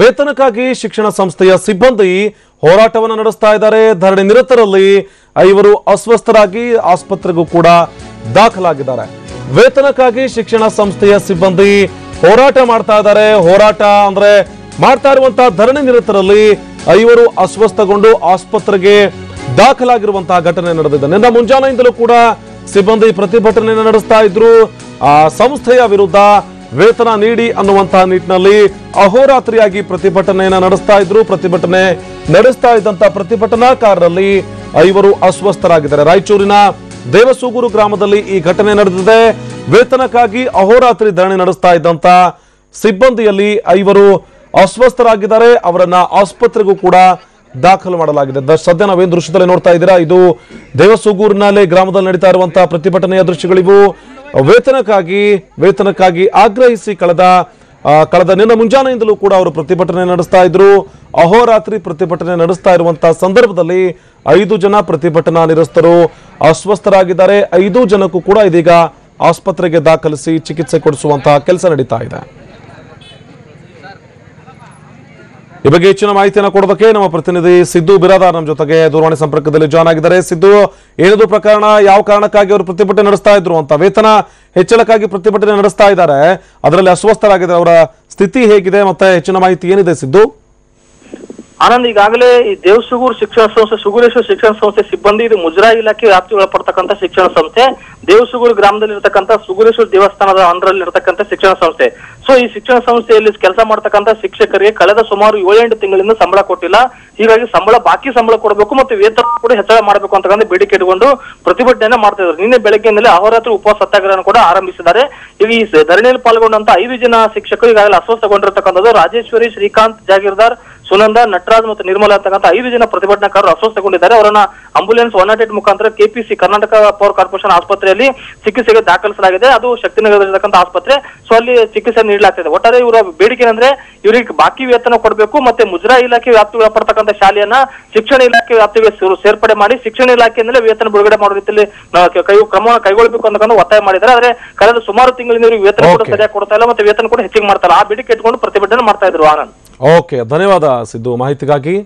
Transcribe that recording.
ವೇತನಕ್ಕಾಗಿ ಶಿಕ್ಷಣ ಸಂಸ್ಥೆಯ ಸಿಬ್ಬಂದಿ ಹೋರಾಟವನ್ನು ನಡೆಸ್ತಾ ಇದ್ದಾರೆ. ಧರಣಿ ನಿರತರಲ್ಲಿ ಐವರು ಅಸ್ವಸ್ಥರಾಗಿ ಆಸ್ಪತ್ರೆಗೂ ಕೂಡ ದಾಖಲಾಗಿದ್ದಾರೆ. ವೇತನಕ್ಕಾಗಿ ಶಿಕ್ಷಣ ಸಂಸ್ಥೆಯ ಸಿಬ್ಬಂದಿ ಹೋರಾಟ ಮಾಡ್ತಾ ಇದ್ದಾರೆ. ಹೋರಾಟ ಅಂದ್ರೆ ಮಾಡ್ತಾ ಇರುವಂತಹ ಧರಣಿ ನಿರತರಲ್ಲಿ ಐವರು ಅಸ್ವಸ್ಥಗೊಂಡು ಆಸ್ಪತ್ರೆಗೆ ದಾಖಲಾಗಿರುವಂತಹ ಘಟನೆ ನಡೆದಿದೆ. ನಿನ್ನ ಮುಂಜಾನೆಯಿಂದಲೂ ಕೂಡ ಸಿಬ್ಬಂದಿ ಪ್ರತಿಭಟನೆಯನ್ನು ನಡೆಸ್ತಾ ಇದ್ರು. ಆ ಸಂಸ್ಥೆಯ ವಿರುದ್ಧ ವೇತನ ನೀಡಿ ಅನ್ನುವಂತಹ ನಿಟ್ಟಿನಲ್ಲಿ ಅಹೋರಾತ್ರಿಯಾಗಿ ಪ್ರತಿಭಟನೆಯನ್ನ ನಡೆಸ್ತಾ ಇದ್ರು. ಪ್ರತಿಭಟನೆ ನಡೆಸ್ತಾ ಇದ್ದಂತ ಪ್ರತಿಭಟನಾಕಾರರಲ್ಲಿ ಐವರು ಅಸ್ವಸ್ಥರಾಗಿದ್ದಾರೆ. ರಾಯಚೂರಿನ ದೇವಸೂಗೂರು ಗ್ರಾಮದಲ್ಲಿ ಈ ಘಟನೆ ನಡೆದಿದೆ. ವೇತನಕ್ಕಾಗಿ ಅಹೋರಾತ್ರಿ ಧರಣಿ ನಡೆಸ್ತಾ ಇದ್ದಂತ ಸಿಬ್ಬಂದಿಯಲ್ಲಿ ಐವರು ಅಸ್ವಸ್ಥರಾಗಿದ್ದಾರೆ. ಅವರನ್ನ ಆಸ್ಪತ್ರೆಗೂ ಕೂಡ ದಾಖಲು ಮಾಡಲಾಗಿದೆ. ಸದ್ಯ ನಾವೇನು ದೃಶ್ಯದಲ್ಲಿ ನೋಡ್ತಾ ಇದ್ದೀರಾ? ಇದು ದೇವಸೂಗೂರಿನಲ್ಲಿ ಗ್ರಾಮದಲ್ಲಿ ನಡೀತಾ ಇರುವಂತಹ ಪ್ರತಿಭಟನೆಯ ದೃಶ್ಯಗಳಿವು. ವೇತನಕ್ಕಾಗಿ ವೇತನಕ್ಕಾಗಿ ಆಗ್ರಹಿಸಿ ಕಳೆದ ಕಳೆದ ನಿನ್ನ ಮುಂಜಾನೆಯಿಂದಲೂ ಕೂಡ ಅವರು ಪ್ರತಿಭಟನೆ ನಡೆಸ್ತಾ ಇದ್ರು. ಅಹೋರಾತ್ರಿ ಪ್ರತಿಭಟನೆ ನಡೆಸ್ತಾ ಇರುವಂತಹ ಸಂದರ್ಭದಲ್ಲಿ ಐದು ಜನ ಪ್ರತಿಭಟನಾ ನಿರಸ್ತರು ಅಸ್ವಸ್ಥರಾಗಿದ್ದಾರೆ. ಐದು ಜನಕ್ಕೂ ಕೂಡ ಇದೀಗ ಆಸ್ಪತ್ರೆಗೆ ದಾಖಲಿಸಿ ಚಿಕಿತ್ಸೆ ಕೊಡಿಸುವಂತಹ ಕೆಲಸ ನಡೀತಾ ಇದೆ. ಈ ಬಗ್ಗೆ ಹೆಚ್ಚಿನ ಮಾಹಿತಿಯನ್ನು ಕೊಡೋದಕ್ಕೆ ನಮ್ಮ ಪ್ರತಿನಿಧಿ ಸಿದ್ದು ಬಿರಾದಾರ್ ನಮ್ಮ ಜೊತೆಗೆ ದೂರವಾಣಿ ಸಂಪರ್ಕದಲ್ಲಿ ಜಾಯ್ನ್ ಆಗಿದ್ದಾರೆ. ಸಿದ್ದು, ಏನದು ಪ್ರಕರಣ? ಯಾವ ಕಾರಣಕ್ಕಾಗಿ ಅವರು ಪ್ರತಿಭಟನೆ ನಡೆಸ್ತಾ ಇದ್ರು ಅಂತ ವೇತನ ಹೆಚ್ಚಳಕ್ಕಾಗಿ ಪ್ರತಿಭಟನೆ ನಡೆಸ್ತಾ ಇದ್ದಾರೆ. ಅದರಲ್ಲಿ ಅಸ್ವಸ್ಥರಾಗಿದೆ ಅವರ ಸ್ಥಿತಿ ಹೇಗಿದೆ ಮತ್ತೆ ಹೆಚ್ಚಿನ ಮಾಹಿತಿ ಏನಿದೆ ಸಿದ್ದು? ಆನಂದ್, ಈಗಾಗಲೇ ಈ ದೇವಸುಗೂರು ಶಿಕ್ಷಣ ಸಂಸ್ಥೆ, ಸುಗೂರೇಶ್ವರ ಶಿಕ್ಷಣ ಸಂಸ್ಥೆ ಸಿಬ್ಬಂದಿ ಇದು ಮುಜರಾಯಿ ಇಲಾಖೆ ವ್ಯಾಪ್ತಿ ಒಳಪಡ್ತಕ್ಕಂಥ ಶಿಕ್ಷಣ ಸಂಸ್ಥೆ. ದೇವಸುಗೂರು ಗ್ರಾಮದಲ್ಲಿ ಇರತಕ್ಕಂಥ ಸುಗೂರೇಶ್ವರ ದೇವಸ್ಥಾನದ ಅಂದ್ರಲ್ಲಿ ಇರತಕ್ಕಂಥ ಶಿಕ್ಷಣ ಸಂಸ್ಥೆ. ಸೊ ಈ ಶಿಕ್ಷಣ ಸಂಸ್ಥೆಯಲ್ಲಿ ಕೆಲಸ ಮಾಡ್ತಕ್ಕಂಥ ಶಿಕ್ಷಕರಿಗೆ ಕಳೆದ ಸುಮಾರು ಏಳೆಂಟು ತಿಂಗಳಿಂದ ಸಂಬಳ ಕೊಟ್ಟಿಲ್ಲ. ಹೀಗಾಗಿ ಸಂಬಳ, ಬಾಕಿ ಸಂಬಳ ಕೊಡಬೇಕು ಮತ್ತು ವೇತನ ಕೂಡ ಹೆಚ್ಚಳ ಮಾಡಬೇಕು ಅಂತಕ್ಕಂಥ ಬೇಡಿಕೆ ಇಟ್ಟುಕೊಂಡು ಪ್ರತಿಭಟನೆಯನ್ನ ಮಾಡ್ತಾ ಇದ್ದಾರೆ. ನಿನ್ನೆ ಬೆಳಗ್ಗೆಯಿಂದಲೇ ಅಹೋರಾತ್ರಿ ಉಪವಾಸ ಸತ್ಯಾಗ್ರಹ ಕೂಡ ಆರಂಭಿಸಿದ್ದಾರೆ. ಈಗ ಈ ಧರಣಿಯಲ್ಲಿ ಪಾಲ್ಗೊಂಡಂತ ಐದು ಜನ ಶಿಕ್ಷಕರು ಈಗಾಗಲೇ ಅಸ್ವಸ್ಥಗೊಂಡಿರತಕ್ಕಂಥದ್ದು. ರಾಜೇಶ್ವರಿ, ಶ್ರೀಕಾಂತ್ ಜಾಗೀರ್ದಾರ್ ಸುನಂದ ನಟರಾಜ್ ಮತ್ತು ನಿರ್ಮಲಾ ಅಂತಕ್ಕಂಥ ಐದು ಜನ ಪ್ರತಿಭಟನಾಕಾರರು ಅಸ್ವಸ್ಥಗೊಂಡಿದ್ದಾರೆ ಅವರನ್ನ ಆಂಬುಲೆನ್ಸ್ ಒನ್ ನಾಟ್ ಏಟ್ ಮುಖಾಂತರ ಕೆಪಿಸಿ ಕರ್ನಾಟಕ ಪವರ್ ಕಾರ್ಪೊರೇಷನ್ ಆಸ್ಪತ್ರೆಯಲ್ಲಿ ಚಿಕಿತ್ಸೆಗೆ ದಾಖಲಿಸಲಾಗಿದೆ. ಅದು ಶಕ್ತಿನಗರದಲ್ಲಿರ್ತಕ್ಕಂಥ ಆಸ್ಪತ್ರೆ. ಸೊ ಅಲ್ಲಿ ಚಿಕಿತ್ಸೆ ನೀಡಲಾಗ್ತಿದೆ. ಒಟ್ಟಾರೆ ಇವರ ಬೇಡಿಕೆ ಅಂದ್ರೆ ಇವರಿಗೆ ಬಾಕಿ ವೇತನ ಕೊಡಬೇಕು ಮತ್ತೆ ಮುಜರಾ ಇಲಾಖೆ ವ್ಯಾಪ್ತಿ ಒಳಪಡ್ತಕ್ಕಂಥ ಶಾಲೆಯನ್ನ ಶಿಕ್ಷಣ ಇಲಾಖೆ ವ್ಯಾಪ್ತಿಗೆ ಸೇರು- ಸೇರ್ಪಡೆ ಮಾಡಿ ಶಿಕ್ಷಣ ಇಲಾಖೆಯಿಂದಲೇ ವೇತನ ಬಿಡುಗಡೆ ಮಾಡುವ ರೀತಿಯಲ್ಲಿ ಕೈ ಕ್ರಮವನ್ನು ಕೈಗೊಳ್ಳಬೇಕು ಅಂತಕ್ಕಂಥ ಒತ್ತಾಯ ಮಾಡಿದ್ದಾರೆ. ಆದ್ರೆ ಕಳೆದ ಸುಮಾರು ತಿಂಗಳಿಂದ ಇವರಿಗೆ ವೇತನ ಕೂಡ. ಸರಿಯಾಗಿ ಕೊಡ್ತಾ ಇಲ್ಲ ಮತ್ತೆ ವೇತನ ಕೂಡ ಹೆಚ್ಚಿಗೆ ಮಾಡ್ತಾರೆ ಆ ಬೇಡಿಕೆ ಇಟ್ಕೊಂಡು ಪ್ರತಿಭಟನೆ ಮಾಡ್ತಾ ಇದ್ರು ಆನಂದ್. ಓಕೆ ಧನ್ಯವಾದ ಸಿದ್ದು. ಮಾಹಿತಿಗಾಗಿ